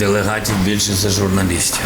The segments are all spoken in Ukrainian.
делегатів більше за журналістів.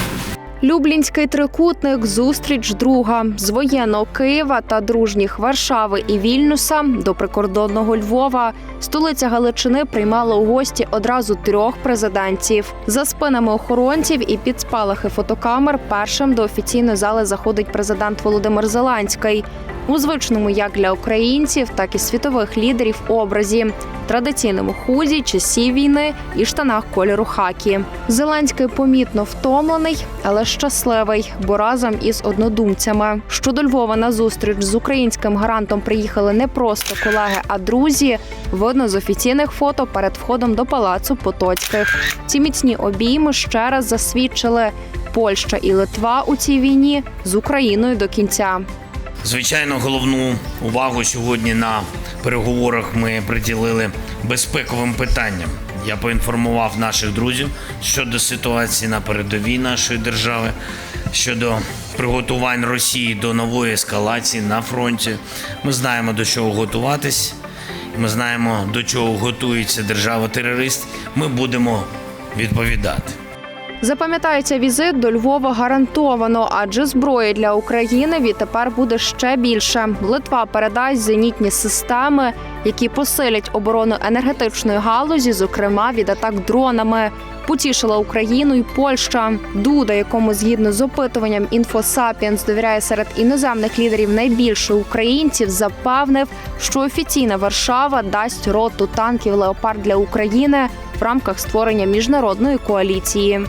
Люблінський трикутник, зустріч друга з воєнного Києва та дружніх Варшави і Вільнюса до прикордонного Львова. Столиця Галичини приймала у гості одразу трьох президентів. За спинами охоронців і під спалахи фотокамер першим до офіційної зали заходить президент Володимир Зеленський. У звичному як для українців, так і світових лідерів образі, традиційному худі, часів війни і штанах кольору хакі. Зеленський помітно втомлений, але щасливий, бо разом із однодумцями. Щодо Львова на зустріч з українським гарантом приїхали не просто колеги, а друзі. Видно з офіційних фото перед входом до палацу Потоцьких. Ці міцні обійми ще раз засвідчили. Польща і Литва у цій війні з Україною до кінця. Звичайно, головну увагу сьогодні на переговорах ми приділили безпековим питанням. Я поінформував наших друзів щодо ситуації на передовій нашої держави, щодо приготувань Росії до нової ескалації на фронті. Ми знаємо до чого готуватись. Ми знаємо до чого готується держава-терорист. Ми будемо відповідати. Запам'ятається візит до Львова гарантовано, адже зброї для України відтепер буде ще більше. Литва передасть зенітні системи, які посилять оборону енергетичної галузі, зокрема від атак дронами. Потішила Україну і Польща. Дуда, якому згідно з опитуванням «Інфосапіенс» довіряє серед іноземних лідерів найбільше українців, запевнив, що офіційна Варшава дасть роту танків леопард для України в рамках створення міжнародної коаліції.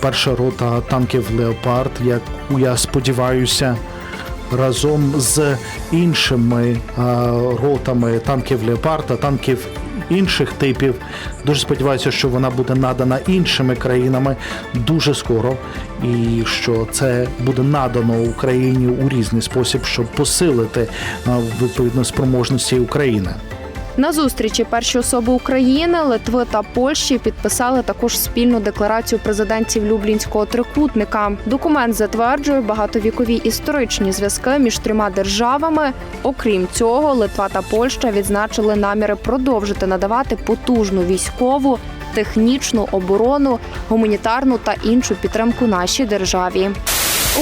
Перша рота танків Леопард, яку я сподіваюся, разом з іншими е, ротами танків Леопард та танків інших типів. Дуже сподіваюся, що вона буде надана іншими країнами дуже скоро, і що це буде надано Україні у різний спосіб, щоб посилити е, відповідно спроможності України. На зустрічі перші особи України, Литви та Польщі підписали також спільну декларацію президентів Люблінського трикутника. Документ затверджує багатовікові історичні зв'язки між трьома державами. Окрім цього, Литва та Польща відзначили наміри продовжити надавати потужну військову, технічну оборону, гуманітарну та іншу підтримку нашій державі.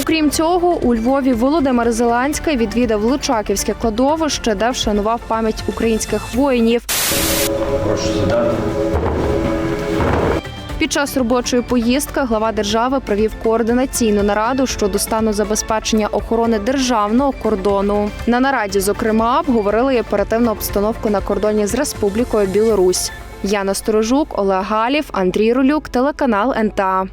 Окрім цього, у Львові Володимир Зеленський відвідав Личаківське кладовище, де вшанував пам'ять українських воїнів. Під час робочої поїздки глава держави провів координаційну нараду щодо стану забезпечення охорони державного кордону. На нараді, зокрема, обговорили оперативну обстановку на кордоні з Республікою Білорусь. Яна Сторожук, Олег Галів, Андрій Рулюк, телеканал НТА.